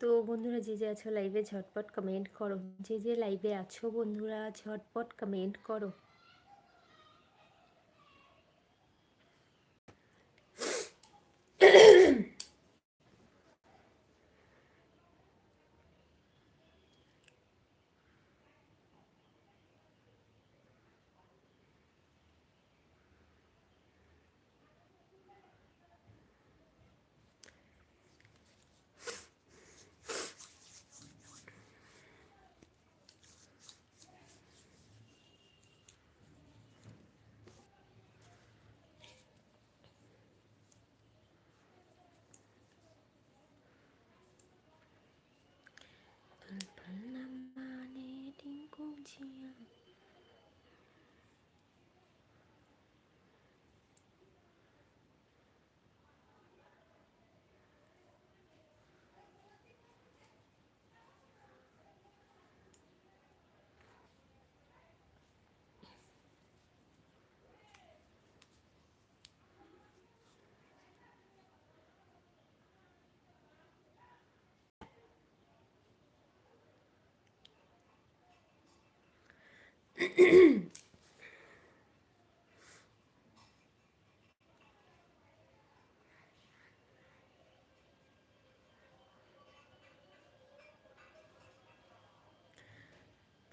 তো বন্ধুরা যে যে আছো লাইভে ঝটপট কমেন্ট করো। যে যে লাইভে আছো বন্ধুরা, ঝটপট কমেন্ট করো।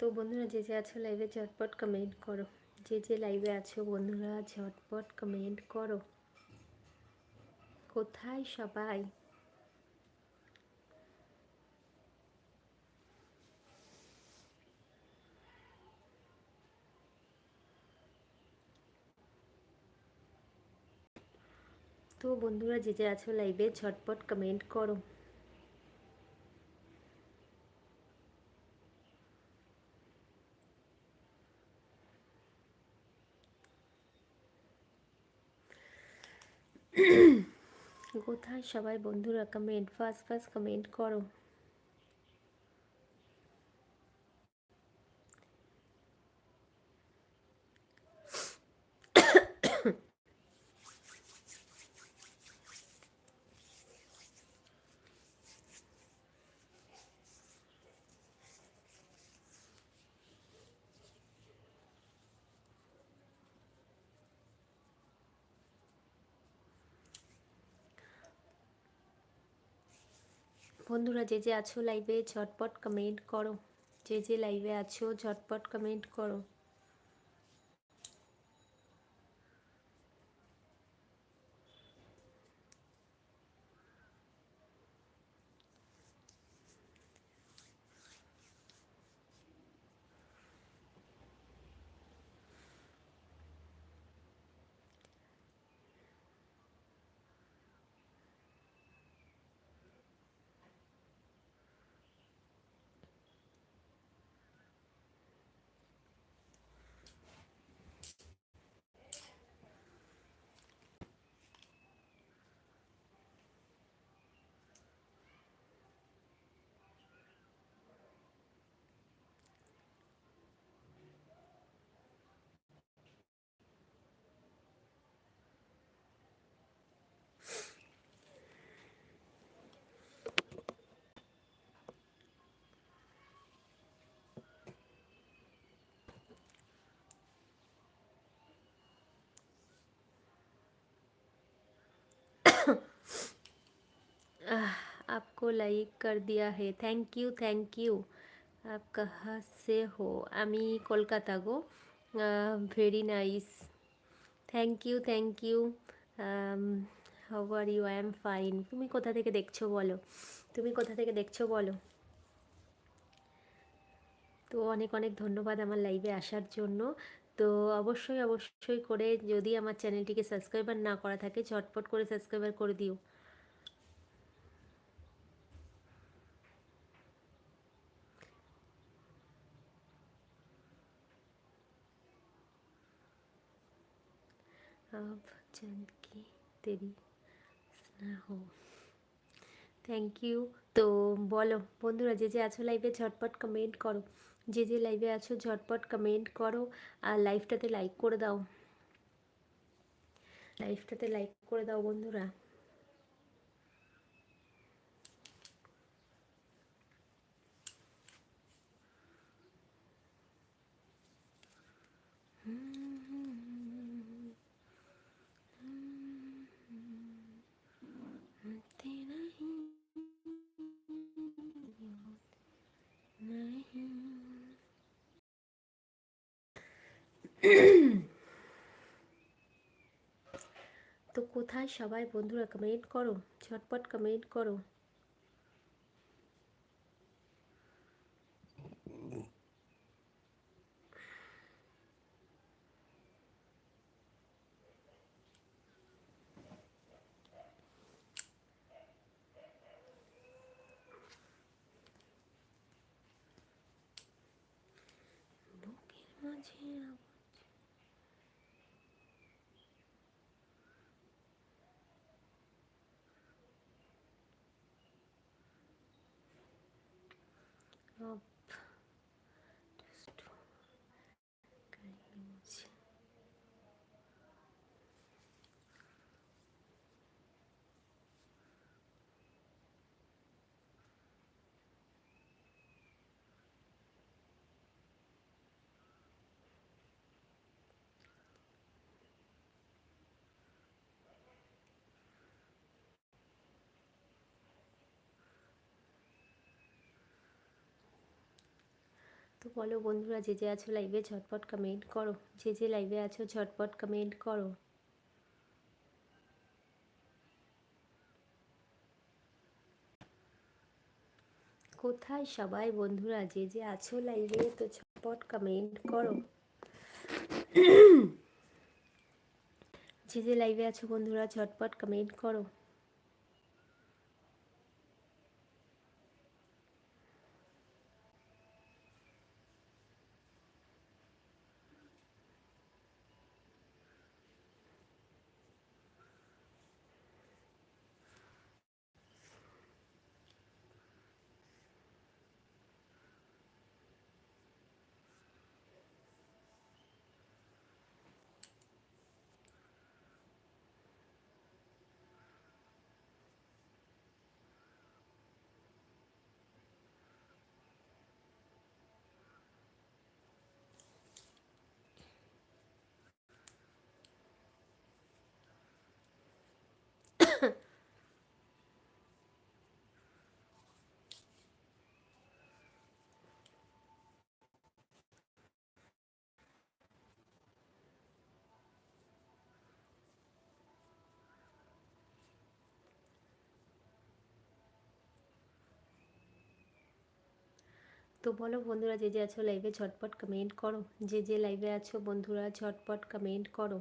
তো বন্ধুরা যে যে আছো লাইভে ঝটপট কমেন্ট করো। যে যে লাইভে আছো বন্ধুরা, ঝটপট কমেন্ট করো। কোথায় সবাই? তো বন্ধুরা যে যে আছো লাইভে ঝটপট কমেন্ট করো। কোথায় সবাই বন্ধুরা কমেন্ট ফার্স্ট ফার্স্ট কমেন্ট করো। বন্ধুরা, যে যে আছো লাইভে ঝটপট কমেন্ট করো। যে যে লাইভে আছো, ঝটপট কমেন্ট করো। आपको लाइक कर दिया है थैंक यू थैंक यू आप कहाँ से हो আমি কলকাতা গো very nice thank you thank you how are you I am fine তুমি কোথা থেকে দেখছো বলো তুমি কোথা থেকে দেখছো বলো তো অনেক অনেক ধন্যবাদ আমার লাইভে আসার জন্য তো অবশ্যই অবশ্যই করে যদি আমার চ্যানেলটিকে সাবস্ক্রাইবার না করা থাকে ঝটপট করে সাবস্ক্রাইবার করে দিও সব চাঁদকে তেরি স্নেহ থ্যাংক ইউ তো বলো বন্ধুরা যে যে আছো লাইভে ঝটপট কমেন্ট করো যে যে লাইভে আছো ঝটপট কমেন্ট করো আর লাইভটাতে লাইক করে দাও লাইভটাতে লাইক করে দাও বন্ধুরা কোথায় সবাই বন্ধুরা কমেন্ট করো ঝটপট কমেন্ট করো। তো বলো বন্ধুরা, যে যে আছো লাইভে ঝটপট কমেন্ট করো। যে যে লাইভে আছো ঝটপট কমেন্ট করো। কোথায় সবাই বন্ধুরা? যে যে আছো লাইভে তো ঝটপট কমেন্ট করো। যে যে লাইভে আছো বন্ধুরা, ঝটপট কমেন্ট করো। তো বলো বন্ধুরা, যে যে আছো লাইভে ঝটপট কমেন্ট করো। যে যে লাইভে আছো বন্ধুরা, ঝটপট কমেন্ট করো।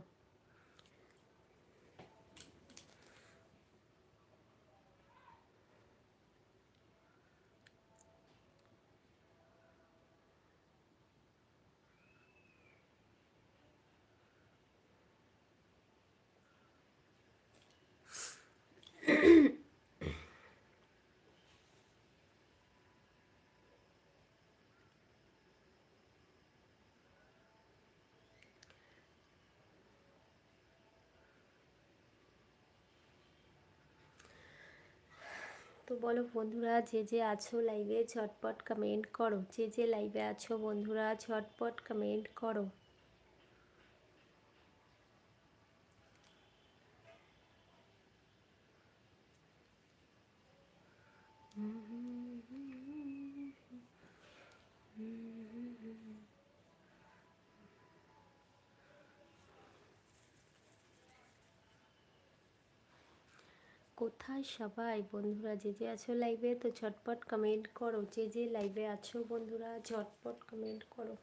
তো বলো বন্ধুরা, যে যে আছো লাইভে ঝটপট কমেন্ট করো। যে যে লাইভে আছো বন্ধুরা, ঝটপট কমেন্ট করো। কোথায় সবাই? বন্ধুরা, যে যে আছো লাইভে তো ঝটপট কমেন্ট করো। যে যে লাইভে আছো বন্ধুরা, ঝটপট কমেন্ট করো।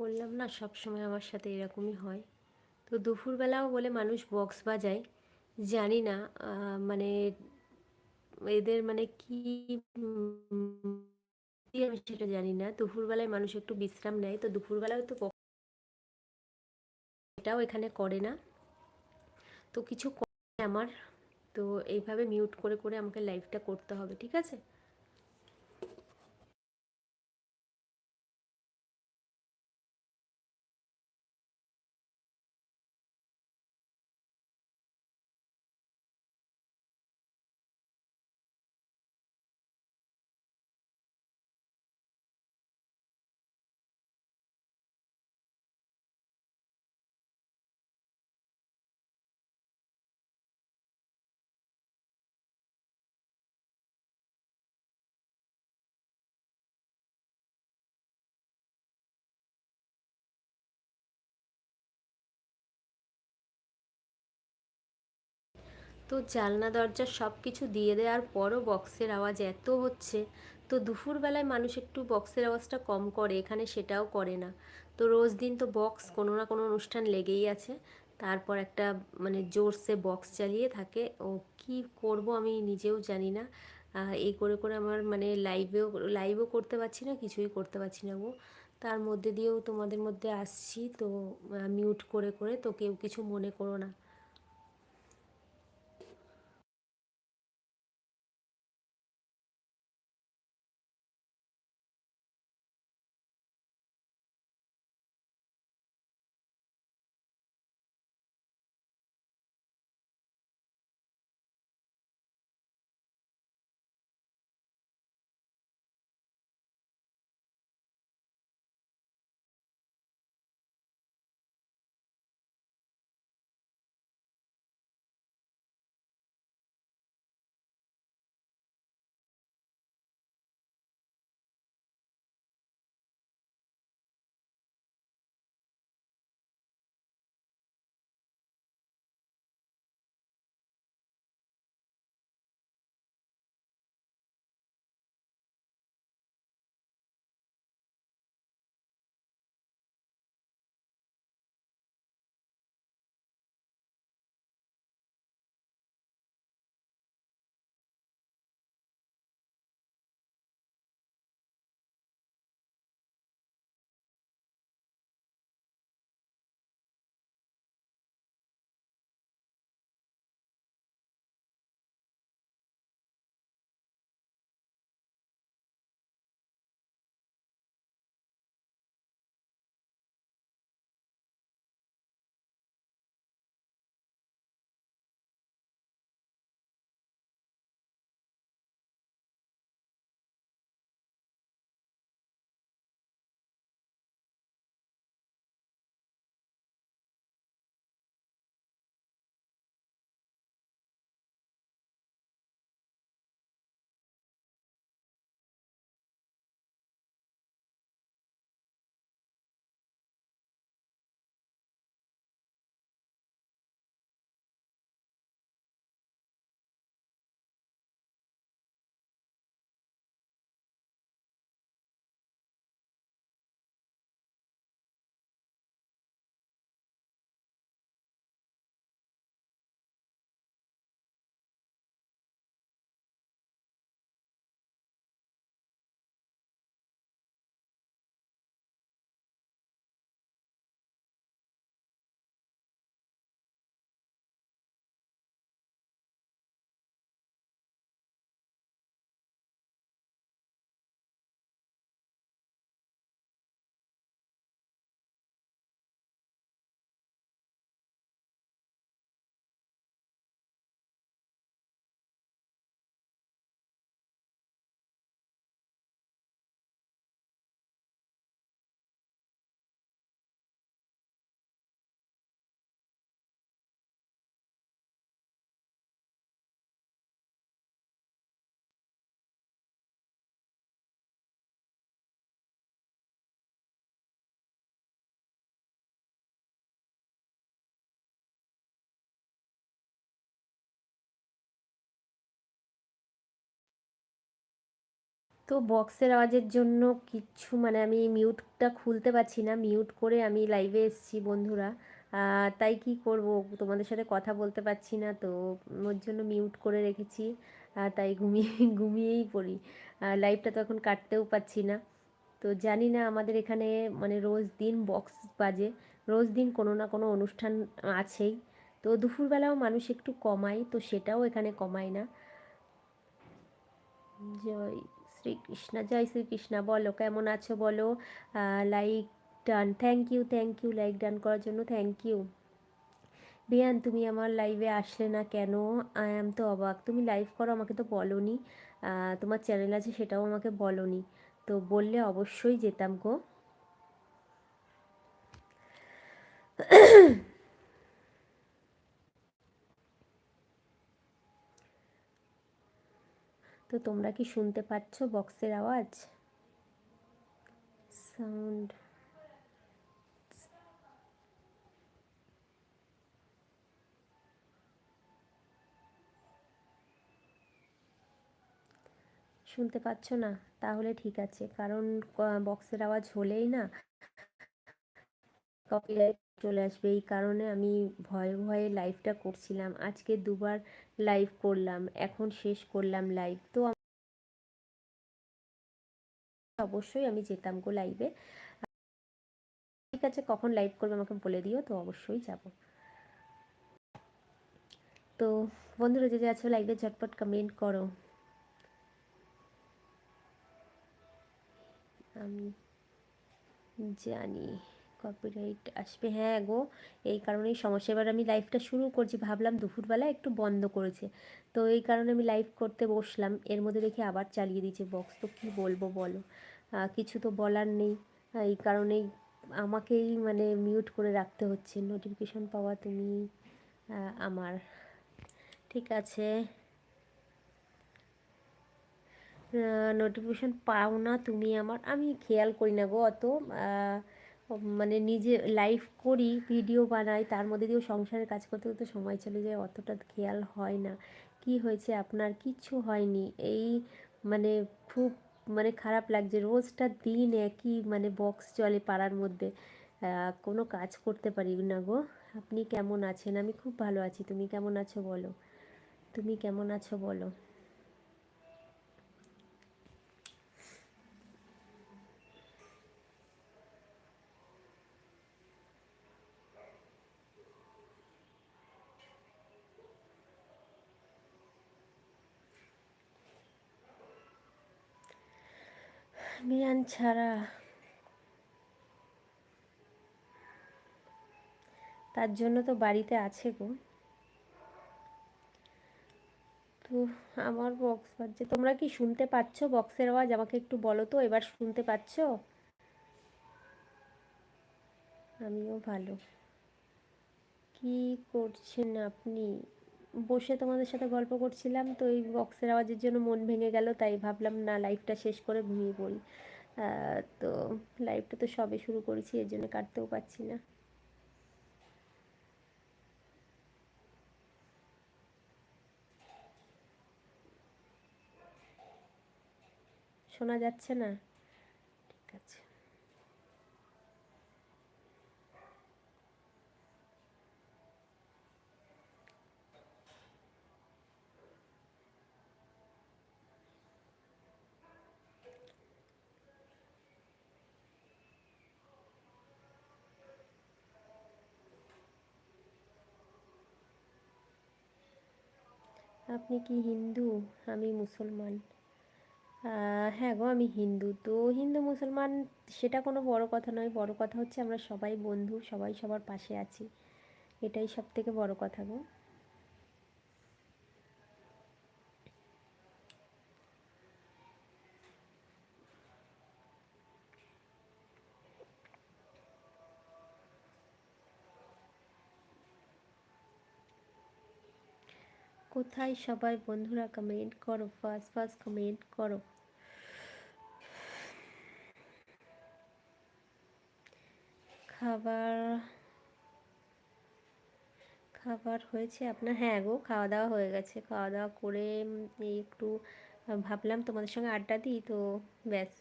বললাম, না, সব সময় আমার সাথে এরকমই হয়। তো দুপুরবেলাও বলে মানুষ বক্স বাজায়, জানি না মানে এদের মানে কি আমি সেটা জানি না। দুপুরবেলায় মানুষ একটু বিশ্রাম নেয়, তো দুপুরবেলাও তো এটাও এখানে করে না। তো কিছু করে আমার, তো এইভাবে মিউট করে করে আমাকে লাইভটা করতে হবে, ঠিক আছে? তো জালনা দরজা সব কিছু দিয়ে দেওয়ার পরও বক্সের আওয়াজ এত হচ্ছে। তো দুপুরবেলায় মানুষ একটু বক্সের আওয়াজটা কম করে, এখানে সেটাও করে না। তো রোজ দিন তো বক্স কোনো না কোনো অনুষ্ঠান লেগেই আছে। তারপর একটা মানে জোরসে বক্স চালিয়ে থাকে। ও কি করব আমি নিজেও জানি না। এই করে করে আমার মানে লাইভেও, লাইভও করতে পারছি না, কিছুই করতে পারছি না গো। তার মধ্যে দিয়েও তোমাদের মধ্যে আসছি, তো মিউট করে করে তো কেউ কিছু মনে করো না। তো বক্সের আওয়াজের জন্য কিচ্ছু মানে আমি মিউটটা খুলতে পারছি না। মিউট করে আমি লাইভে এসেছি বন্ধুরা। তাই কি করব? তোমাদের সাথে কথা বলতে পারছি না, তো ওর জন্য মিউট করে রেখেছি। তাই ঘুমিয়ে, ঘুমিয়েই পড়ি। লাইভটা তো এখন কাটতেও পাচ্ছি না। তো জানি না আমাদের এখানে মানে রোজ দিন বক্স বাজে। রোজ দিন কোনো না কোনো অনুষ্ঠান আছেই। তো দুপুরবেলাও মানুষ একটু কমায়, তো সেটাও এখানে কমায় না। জয়। শ্রীকৃষ্ণ, জয় শ্রীকৃষ্ণ, বলো কেমন আছো বলো। Like done thank you thank you like done করার জন্য থ্যাংক ইউ বিয়ান, তুমি আমার লাইভে আসলে না কেন? আই এম তো অবাক। তুমি লাইভ করো, আমাকে তো বলনি। তোমার চ্যানেল আছে, সেটাও আমাকে বলনি। তো বললে অবশ্যই যেতাম গো। তো তোমরা কি শুনতে পাচ্ছ বক্সের আওয়াজ? সাউন্ড। শুনতে পাচ্ছ না? তাহলে ঠিক আছে, কারণ বক্সের আওয়াজ হলেই না কপিরাইট চলে আসবে। এই কারণে আমি ভয়ে ভয়ে লাইভটা করছিলাম। আজকে দুবার লাইভ করলাম, এখন শেষ করলাম লাইভ তো অবশ্যই আমি যেতাম গো লাইভে ঠিক আছে, কখন লাইভ করবে আমাকে বলে দিও, তো অবশ্যই যাব। তো বন্ধুরা, যে যে আছো লাইভে ঝটপট কমেন্ট করো। আমি জানি। কপিরাইট আসবে হ্যাঁ গো। এই কারণেই সমস্যা। এবার আমি লাইভটা শুরু করছি, ভাবলাম দুপুরবেলা একটু বন্ধ করেছে। তো এই কারণে আমি লাইভ করতে বসলাম। এর মধ্যে দেখি আবার চালিয়ে দিয়েছে বক্স তো কী বলব বলো? কিছু তো বলার নেই। এই কারণেই আমাকেই মানে মিউট করে রাখতে হচ্ছে। নোটিফিকেশন পাওয়া তুমি আমার। ঠিক আছে। নোটিফিকেশন পাও না তুমি আমার। আমি খেয়াল করি না গো অত। মানে নিজে লাইভ করি ভিডিও বানাই, তার মধ্যে দিয়েও সংসারের কাজ করতে করতে সময় চলে যায়, অতটা খেয়াল হয় না। কি হয়েছে? আপনার কিচ্ছু হয়নি। এই মানে খুব মানে খারাপ লাগছে। রোজটা দিন একই মানে বক্স চলে পাড়ার মধ্যে। কোনো কাজ করতে পারি না গো। আপনি কেমন আছেন? আমি খুব ভালো আছি। তুমি কেমন আছো বলো? তুমি কেমন আছো বলো? মিয়ান ছাড়া তার জন্য তো বাড়িতে আছে গো। তো আমার বক্স বাজছে। তোমরা কি শুনতে পাচ্ছ বক্সের আওয়াজ? আমাকে একটু বলো তো, এবার শুনতে পাচ্ছ? আমিও ভালো। কি করছেন আপনি? বসে তোমাদের সাথে গল্প করছিলাম, তো এই বক্সের আওয়াজের জন্য মন ভেঙে গেল, তাই ভাবলাম না লাইফটা শেষ করে ঘুমিয়ে পড়ি। তো লাইফটা তো সবে শুরু করেছি, এর জন্য কাটতেও পারছি না। শোনা যাচ্ছে না ঠিক আছে আপনি কি হিন্দু? আমি মুসলমান। হ্যাঁ গো, আমি হিন্দু। তো হিন্দু মুসলমান, সেটা কোনো বড় কথা নয়। বড় কথা হচ্ছে আমরা সবাই বন্ধু, সবাই সবার পাশে আছি। এটাই সব থেকে বড় কথা গো। কোথায় সবাই বন্ধুরা কমেন্ট করো ফার্স্ট ফার্স্ট কমেন্ট করো? খাবার খাবার হয়েছে আপনার? হ্যাঁ গো, খাওয়া দাওয়া হয়ে গেছে। খাওয়া দাওয়া করে একটু, ভাবলাম তোমাদের সঙ্গে আড্ডা দিই, তো ব্যাস,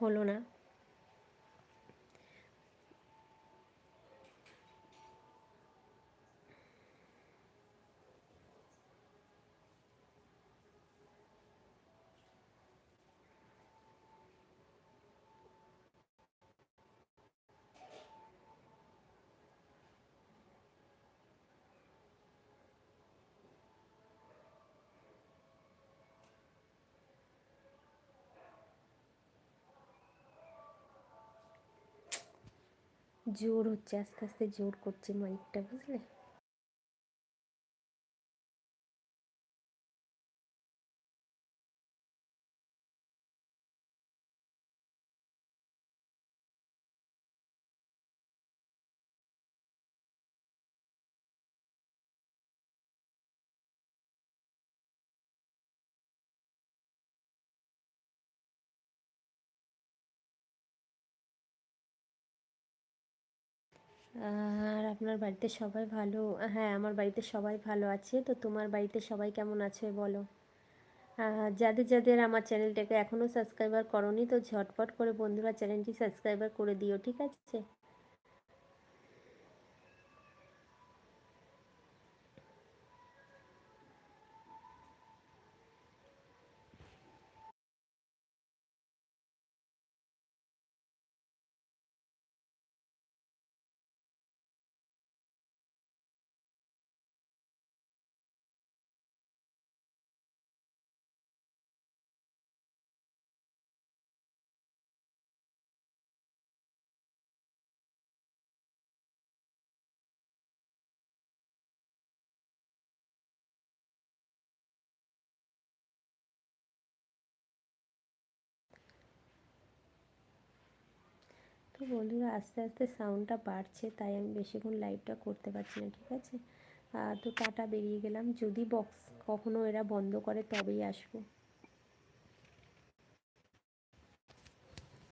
হলো না। জোর হচ্ছে আস্তে আস্তে জোর করছে মাইকটা বুঝলে? আর আপনার বাড়িতে সবাই ভালো? হ্যাঁ আমার বাড়িতে সবাই ভালো আছে। তো তোমার বাড়িতে সবাই কেমন আছে বলো? যাদের যাদের আমার চ্যানেলটাকে এখনও সাবস্ক্রাইবার করনি, তো ঝটপট করে বন্ধুরা চ্যানেলটি সাবস্ক্রাইবার করে দিও, ঠিক আছে? তো বন্ধুরা, আস্তে আস্তে সাউন্ডটা বাড়ছে, তাই আমি বেশিক্ষণ লাইভটা করতে পারছি না, ঠিক আছে? তো টাটা বেরিয়ে গেলাম। যদি বক্স কখনো এরা বন্ধ করে, তবেই আসব।